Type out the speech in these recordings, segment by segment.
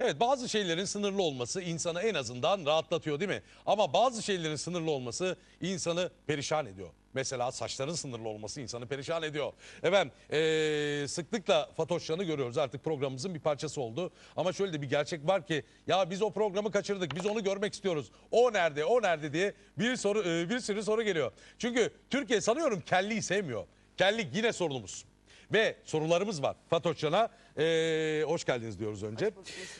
Evet bazı şeylerin sınırlı olması insanı en azından rahatlatıyor değil mi? Ama bazı şeylerin sınırlı olması insanı perişan ediyor. Mesela saçların sınırlı olması insanı perişan ediyor. Efendim eee, sıklıkla Fatoş Can'ı görüyoruz artık programımızın bir parçası oldu. Ama şöyle de bir gerçek var ki ya biz o programı kaçırdık biz onu görmek istiyoruz. O nerede o nerede diye bir soru eee, bir sürü soru geliyor. Çünkü Türkiye sanıyorum kelliyi sevmiyor. Kellik yine sorunumuz. Ve sorularımız var Fatoş Can'a. eee, hoş geldiniz diyoruz önce.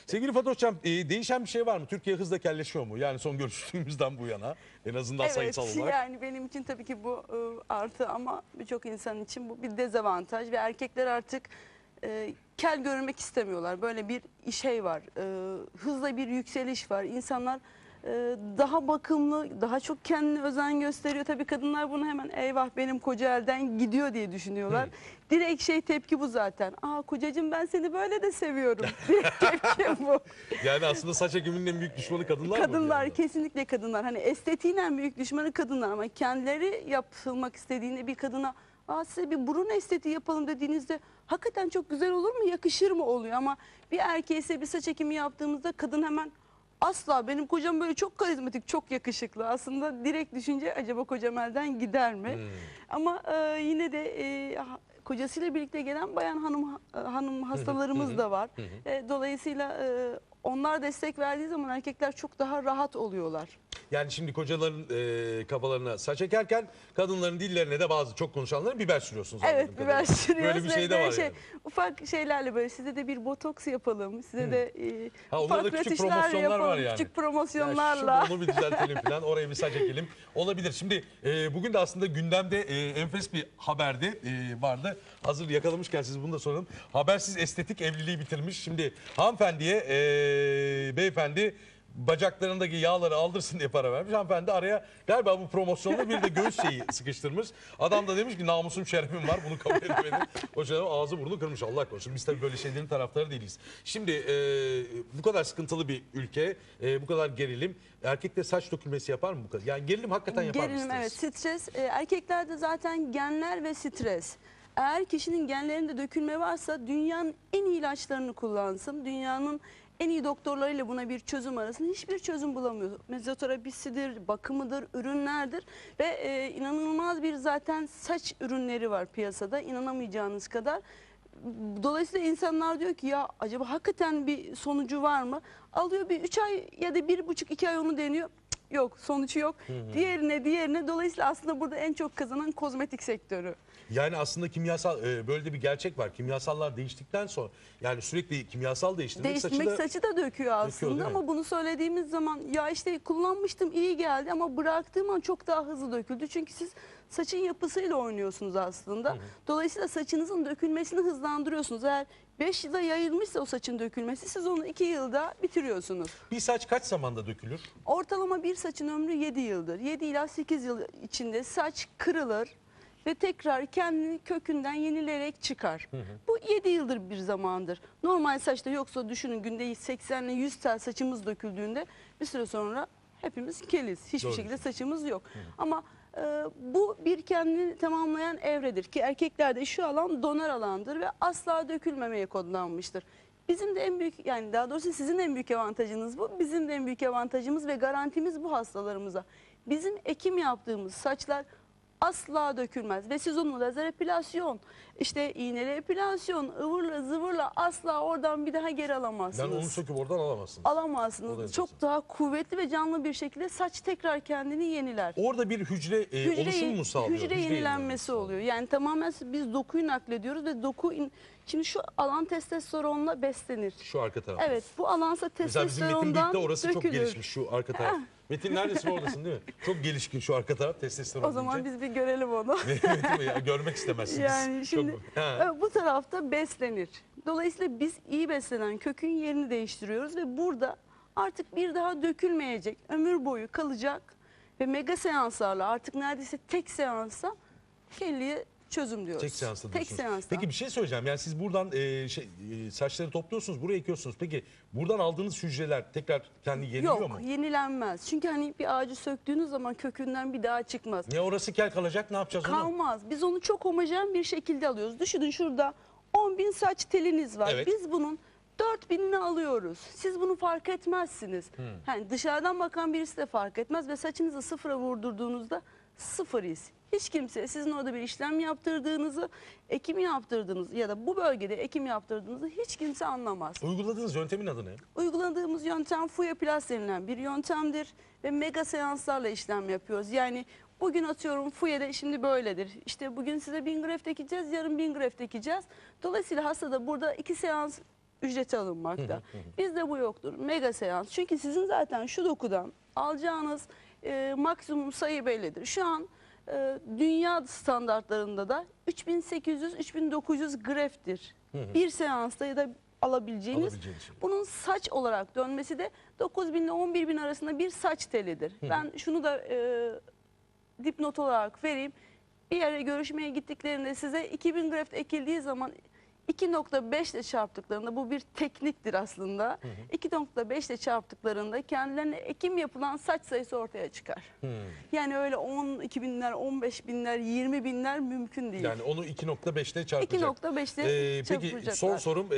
Sevgili Fatoş Can eee, değişen bir şey var mı? Türkiye hızla kelleşiyor mu? Yani son görüştüğümüzden bu yana en azından sayısal olarak. yani benim için tabii ki bu e, artı ama birçok insan için bu bir dezavantaj ve erkekler artık e, kel görünmek istemiyorlar. Böyle bir şey var. E, hızla bir yükseliş var. İnsanlar e, daha bakımlı, daha çok kendine özen gösteriyor. Tabii kadınlar bunu hemen eyvah benim koca elden gidiyor diye düşünüyorlar. Direkt şey tepki bu zaten. Aa kocacığım ben seni böyle de seviyorum. Direkt tepki bu. Yani aslında saç ekiminin en büyük düşmanı kadınlar mı? Kadınlar kesinlikle kadınlar. Hani estetiğin en büyük düşmanı kadınlar ama kendileri yapılmak istediğinde bir kadına Aa, size bir burun estetiği yapalım dediğinizde hakikaten çok güzel olur mu yakışır mı oluyor ama bir erkeğe ise bir saç ekimi yaptığımızda kadın hemen asla benim kocam böyle çok karizmatik çok yakışıklı. Aslında direkt düşünce acaba kocam elden gider mi? Ama e, yine de e, kocasıyla birlikte gelen bayan hanım e, hanım hastalarımız da var. E, dolayısıyla e, onlar destek verdiği zaman erkekler çok daha rahat oluyorlar. Yani şimdi kocaların e, kafalarına saç ekerken kadınların dillerine de bazı çok konuşanlara biber sürüyorsunuz. Evet biber kadarıyla. sürüyoruz. Böyle bir şey de var şey, yani. Ufak şeylerle böyle size de bir botoks yapalım. Size de e, Ha, ufak küçük rötuşlar promosyonlar yapalım. var yani. Küçük Ya promosyonlarla. şurada onu bir düzeltelim falan oraya bir saç ekelim. Olabilir. Şimdi e, bugün de aslında gündemde e, enfes bir haberde e, vardı. Hazır yakalamışken siz bunu da soralım. Habersiz estetik evliliği bitirmiş. Şimdi hanımefendiye e, beyefendi bacaklarındaki yağları aldırsın diye para vermiş. Hanımefendi araya galiba bu promosyonda bir de göğüs şeyi sıkıştırmış. Adam da demiş ki namusum şerefim var bunu kabul etmedim. O şey ağzı burnu kırmış Allah korusun. Biz tabii böyle şeylerin taraftarı değiliz. Şimdi e, bu kadar sıkıntılı bir ülke, e, bu kadar gerilim. Erkekte saç dökülmesi yapar mı bu kadar? Yani gerilim hakikaten yapar mı? Gerilim evet stres? stres. E, erkeklerde zaten genler ve stres. Eğer kişinin genlerinde dökülme varsa dünyanın en iyi ilaçlarını kullansın. Dünyanın en iyi doktorlarıyla buna bir çözüm arasın. Hiçbir çözüm bulamıyor. Mezoterapisidir, bakımıdır, ürünlerdir ve e, inanılmaz bir zaten saç ürünleri var piyasada. İnanamayacağınız kadar. Dolayısıyla insanlar diyor ki ya acaba hakikaten bir sonucu var mı? Alıyor bir 3 ay ya da bir buçuk iki ay onu deniyor. Cık, Yok sonucu yok. Diğerine diğerine dolayısıyla aslında burada en çok kazanan kozmetik sektörü. Yani aslında kimyasal e, böyle de bir gerçek var. Kimyasallar değiştikten sonra yani sürekli kimyasal değiştirmek, Değiştirmek saçı da saçı da döküyor aslında değil mi? ama bunu söylediğimiz zaman ya işte kullanmıştım iyi geldi ama bıraktığım an çok daha hızlı döküldü. Çünkü siz saçın yapısıyla oynuyorsunuz aslında. Dolayısıyla saçınızın dökülmesini hızlandırıyorsunuz. Eğer 5 yılda yayılmışsa o saçın dökülmesi siz onu 2 yılda bitiriyorsunuz. bir saç kaç zamanda dökülür? Ortalama bir saçın ömrü 7 yıldır. 7 ila 8 yıl içinde saç kırılır ve tekrar kendini kökünden yenileyerek çıkar. Bu 7 yıldır bir zamandır. Normal saçta yoksa düşünün günde 80 ile 100 tel saçımız döküldüğünde bir süre sonra hepimiz keliz. Hiçbir Doğru. şekilde saçımız yok. Ama e, bu bir kendini tamamlayan evredir ki erkeklerde şu alan donar alandır ve asla dökülmemeye kodlanmıştır. Bizim de en büyük yani daha doğrusu sizin en büyük avantajınız bu. Bizim de en büyük avantajımız ve garantimiz bu hastalarımıza. Bizim ekim yaptığımız saçlar asla dökülmez ve siz onu lazer epilasyon, işte iğneli epilasyon, ıvırla zıvırla asla oradan bir daha geri Yani alamazsınız. onu söküp oradan alamazsınız. Da Alamazsınız. enteresan. Çok daha kuvvetli ve canlı bir şekilde saç tekrar kendini yeniler. Orada bir hücre, e, Hücre, oluşum mu sağlıyor? hücre yenilenmesi oluyor. Yani tamamen biz dokuyu naklediyoruz ve doku in- şimdi şu alan testosteronla beslenir. Şu arka taraf. Evet bu alansa Mesela bizim Metin testosterondan orası çok dökülür. gelişmiş şu arka taraf. Metin neredesin oradasın değil mi? Çok gelişkin şu arka taraf testosteron O zaman biz bir görelim onu. Metin Bey, ya görmek istemezsiniz. Yani şimdi Çok- Ha. evet, bu tarafta beslenir. Dolayısıyla biz iyi beslenen kökün yerini değiştiriyoruz ve burada artık bir daha dökülmeyecek, ömür boyu kalacak ve mega seanslarla artık neredeyse tek seansa kelliye çözüm diyoruz. Tek seansla Tek diyorsunuz. seansta. Peki bir şey söyleyeceğim. Yani siz buradan e, şey, e, saçları topluyorsunuz, buraya ekiyorsunuz. Peki buradan aldığınız hücreler tekrar kendi yeniliyor Yok mu? yenilenmez. Çünkü hani bir ağacı söktüğünüz zaman kökünden bir daha çıkmaz. Ne orası kel kalacak ne yapacağız onu? Kalmaz. Biz onu çok homojen bir şekilde alıyoruz. Düşünün şurada 10 bin saç teliniz var. Evet. Biz bunun 4000'ini alıyoruz. Siz bunu fark etmezsiniz. Yani dışarıdan bakan birisi de fark etmez ve saçınızı sıfıra vurdurduğunuzda sıfır iz. Hiç kimse sizin orada bir işlem yaptırdığınızı, ekim yaptırdığınızı ya da bu bölgede ekim yaptırdığınızı hiç kimse anlamaz. Uyguladığınız yöntemin adı ne? Uyguladığımız yöntem Fuya Plus denilen bir yöntemdir ve mega seanslarla işlem yapıyoruz. Yani bugün atıyorum Fuya'da şimdi böyledir. İşte bugün size 1000 greft ekeceğiz, yarın 1000 greft ekeceğiz. Dolayısıyla hastada burada iki seans ücreti alınmakta. Bizde bu yoktur. Mega seans. Çünkü sizin zaten şu dokudan alacağınız e, maksimum sayı bellidir. Şu an e, dünya standartlarında da 3800-3900 grefttir. Bir seansta ya da alabileceğiniz. Alabileceğiniz şey. Bunun saç olarak dönmesi de 9 bin ile 11 bin arasında bir saç telidir. Ben şunu da e, dipnot olarak vereyim. Bir yere görüşmeye gittiklerinde size 2000 graft ekildiği zaman 2.5 ile çarptıklarında bu bir tekniktir aslında. 2.5 ile çarptıklarında kendilerine ekim yapılan saç sayısı ortaya çıkar. Yani öyle 12 binler, 15 binler, 20 binler mümkün değil. Yani onu 2.5'te çarpacak. 2.5'te Ee, peki son sorum ee,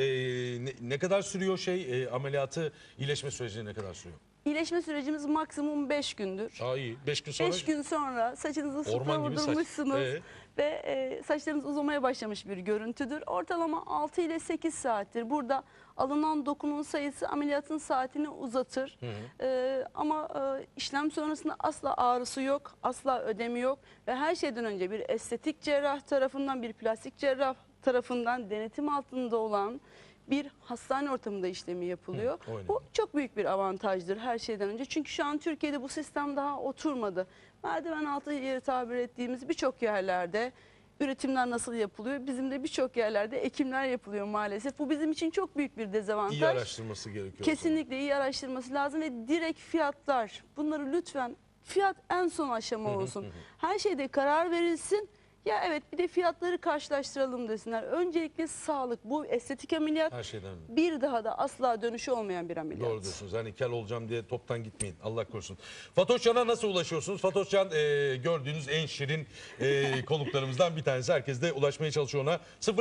ne, ne kadar sürüyor şey ee, ameliyatı iyileşme süreci ne kadar sürüyor? İyileşme sürecimiz maksimum 5 gündür. Aa iyi 5 gün sonra 5 gün sonra saçınızı sıfıra Orman gibi saç. Ee? ve e, saçlarınız uzamaya başlamış bir görüntüdür. Ortalama 6 ile 8 saattir. Burada alınan dokunun sayısı ameliyatın saatini uzatır. E, ama e, işlem sonrasında asla ağrısı yok, asla ödemi yok ve her şeyden önce bir estetik cerrah tarafından, bir plastik cerrah tarafından denetim altında olan bir hastane ortamında işlemi yapılıyor. önemli. Bu çok büyük bir avantajdır her şeyden önce. Çünkü şu an Türkiye'de bu sistem daha oturmadı. Merdiven altı yeri tabir ettiğimiz birçok yerlerde üretimler nasıl yapılıyor? Bizim de birçok yerlerde ekimler yapılıyor maalesef. Bu bizim için çok büyük bir dezavantaj. iyi araştırması gerekiyor. Kesinlikle iyi araştırması lazım ve direkt fiyatlar. Bunları lütfen fiyat en son aşama olsun. Her şeyde karar verilsin. Ya evet bir de fiyatları karşılaştıralım desinler. Öncelikle sağlık. Bu estetik ameliyat Her şeyden bir daha da asla dönüşü olmayan bir ameliyat. Doğru diyorsunuz. Hani kel olacağım diye toptan gitmeyin. Allah korusun. Fatoş Can'a nasıl ulaşıyorsunuz? Fatoş Can e, gördüğünüz en şirin e, konuklarımızdan bir tanesi. Herkes de ulaşmaya çalışıyor ona.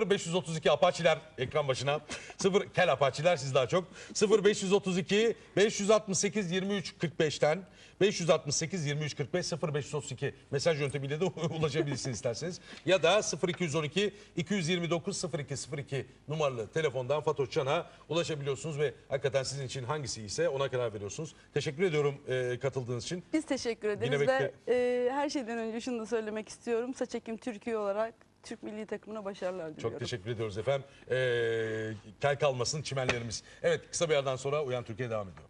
0532 Apaçiler ekran başına. 0 kel Apaçiler siz daha çok. 0532 568 23 45'ten 568 23 45 0532 mesaj yöntemiyle de ulaşabilirsiniz isterseniz. Ya da 0212 229 0202 numaralı telefondan Fatoş Can'a ulaşabiliyorsunuz ve hakikaten sizin için hangisi ise ona karar veriyorsunuz. Teşekkür ediyorum e, katıldığınız için. Biz teşekkür ederiz ve e, her şeyden önce şunu da söylemek istiyorum. Saç Ekim Türkiye olarak Türk milli takımına başarılar diliyorum. Çok teşekkür ediyoruz efendim. E, kel kalmasın çimenlerimiz. Evet kısa bir yerden sonra Uyan Türkiye devam ediyor.